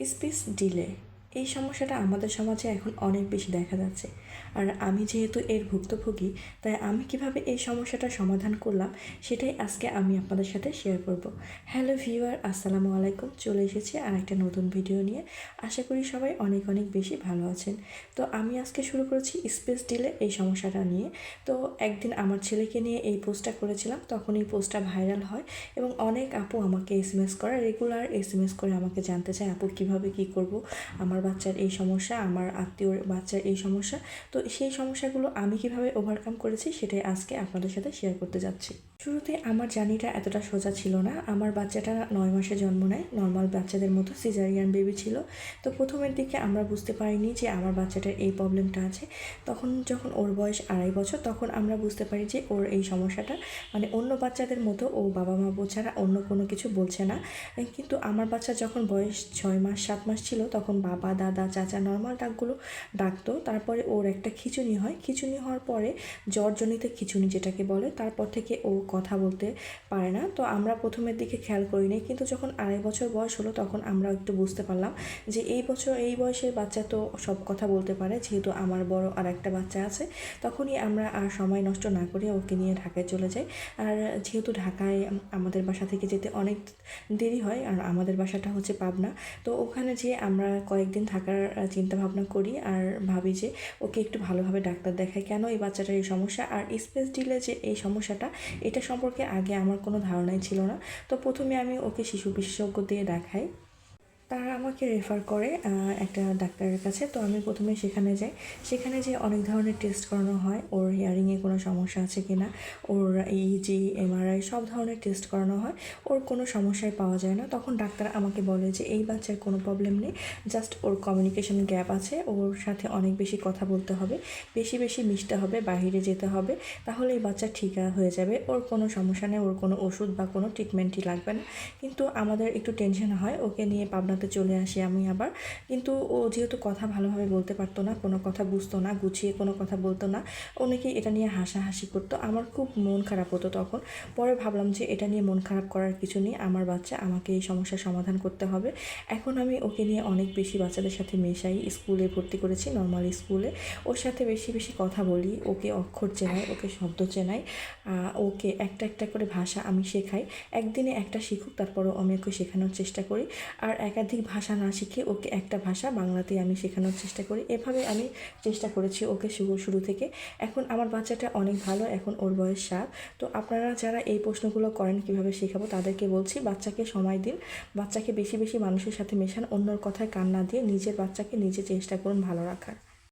Speech delay এই সমস্যাটা আমাদের সমাজে এখন অনেক বেশি দেখা যাচ্ছে। আর আমি যেহেতু এর ভুক্তভোগী, তাই আমি কীভাবে এই সমস্যাটা সমাধান করলাম, সেটাই আজকে আমি আপনাদের সাথে শেয়ার করব। হ্যালো ভিউয়ার আসসালামু আলাইকুম। চলে এসেছি আর একটা নতুন ভিডিও নিয়ে। আশা করি সবাই অনেক অনেক বেশি ভালো আছেন। তো আমি আজকে শুরু করেছি স্পেস ডিলে এই সমস্যাটা নিয়ে। তো একদিন আমার ছেলেকে নিয়ে এই পোস্টটা করেছিলাম, তখন এই পোস্টটা ভাইরাল হয় এবং অনেক আপু আমাকে এস এম এস করে রেগুলার এস এম এস করে আমাকে জানতে চায়, আপু, কীভাবে কী করব? আমার বাচ্চার এই সমস্যা, আমার আত্মীয়র বাচ্চার এই সমস্যা, তো সেই সমস্যাগুলো আমি কীভাবে ওভারকাম করেছি সেটাই আজকে আপনাদের সাথে শেয়ার করতে যাচ্ছি। শুরুতে আমার জার্নিটা এতটা সোজা ছিল না। আমার বাচ্চাটা নয় মাসে জন্ম নেয়। নর্মাল বাচ্চাদের মতো সিজারিয়ান বেবি ছিল। তো প্রথমের দিকে আমরা বুঝতে পারিনি যে আমার বাচ্চাটার এই প্রবলেমটা আছে। তখন যখন ওর বয়স আড়াই বছর, তখন আমরা বুঝতে পারি যে ওর এই সমস্যাটা মানে অন্য বাচ্চাদের মতো ও বাবা মা ছাড়া অন্য কোনো কিছু বলছে না। কিন্তু আমার বাচ্চা যখন বয়স ছয় মাস, সাত মাস ছিল, তখন বাবা দাদা, চাচা নর্মাল ডাকগুলো ডাকতো। তারপরে ওর একটা খিচুনি হয়। খিচুনি হওয়ার পরে জ্বরজনিত খিচুনি যেটাকে বলে, তারপর থেকে ও কথা বলতে পারে না। তো আমরা প্রথমের দিকে খেয়াল করিনি, কিন্তু যখন আড়াই বছর বয়স হলো, তখন আমরা একটু বুঝতে পারলাম যে এই বছর, এই বয়সের বাচ্চা তো সব কথা বলতে পারে। যেহেতু আমার বড় আর একটা বাচ্চা আছে, তখনই আমরা আর সময় নষ্ট না করে ওকে নিয়ে ঢাকায় চলে যাই। আর যেহেতু ঢাকায় আমাদের বাসা থেকে যেতে অনেক দেরি হয়, আর আমাদের বাসাটা হচ্ছে পাবনা, তো ওখানে যেয়ে আমরা কয়েকদিন থাকার চিন্তা ভাবনা করি আর ভাবি যে ওকে একটু ভালোভাবে ডাক্তার দেখায় কেন এই বাচ্চাটার এই সমস্যা আর স্পেস ডিলে যে এই সমস্যাটা, এটা সম্পর্কে আগে আমার কোনো ধারণাই ছিল না। তো প্রথমে আমি ওকে শিশু বিশেষজ্ঞ দিয়ে দেখাই। তারা আমাকে রেফার করে একটা ডাক্তারের কাছে। তো আমি প্রথমে সেখানে যাই। সেখানে যে অনেক ধরনের টেস্ট করানো হয়, ওর হিয়ারিংয়ে কোনো সমস্যা আছে কি না ওর ইজি এমআরআই সব ধরনের টেস্ট করানো হয়। ওর কোনো সমস্যায় পাওয়া যায় না। তখন ডাক্তার আমাকে বলে যে, এই বাচ্চার কোনো প্রবলেম নেই জাস্ট ওর কমিউনিকেশন গ্যাপ আছে, ওর সাথে অনেক বেশি কথা বলতে হবে, বেশি বেশি মিশতে হবে, বাইরে যেতে হবে, তাহলে এই বাচ্চা ঠিক হয়ে যাবে। ওর কোনো সমস্যা নেই, ওর কোনো ওষুধ বা কোনো ট্রিটমেন্টই লাগবে না। কিন্তু আমাদের একটু টেনশন হয়, ওকে নিয়ে পাবনাতে চলে আসি আমি আবার। কিন্তু ও যেহেতু কথা ভালোভাবে বলতে পারতো না, কোনো কথা বুঝতো না, গুছিয়ে কোনো কথা বলতো না অনেকে এটা নিয়ে হাসাহাসি করতো। আমার খুব মন খারাপ হতো তখন। পরে ভাবলাম যে এটা নিয়ে মন খারাপ করার কিছু নেই, আমার বাচ্চা, আমাকে এই সমস্যার সমাধান করতে হবে। এখন আমি ওকে নিয়ে অনেক বেশি বাচ্চাদের সাথে মেশাই, স্কুলে ভর্তি করেছি নর্মাল স্কুলে। ওর সাথে বেশি বেশি কথা বলি, ওকে অক্ষর চেনাই, ওকে শব্দ চেনাই ওকে একটা একটা করে ভাষা আমি শেখাই। একদিনে একটা শিখুক, তারপরও আমি ওকে শেখানোর চেষ্টা করি। আর একাধিক ভাষা না শিখে ওকে একটা ভাষা বাংলাতেই আমি শেখানোর চেষ্টা করি। এভাবে আমি চেষ্টা করেছি ওকে শুরু শুরু থেকে। এখন আমার বাচ্চাটা অনেক ভালো, এখন ওর বয়স সাত। তো আপনারা যারা এই প্রশ্নগুলো করেন কীভাবে শেখাবো তাদেরকে বলছি, বাচ্চাকে সময় দিন, বাচ্চাকে বেশি বেশি মানুষের সাথে মেশান, অন্যর কথায় কান্না দিয়ে নিজের বাচ্চাকে নিজে চেষ্টা করুন ভালো রাখার।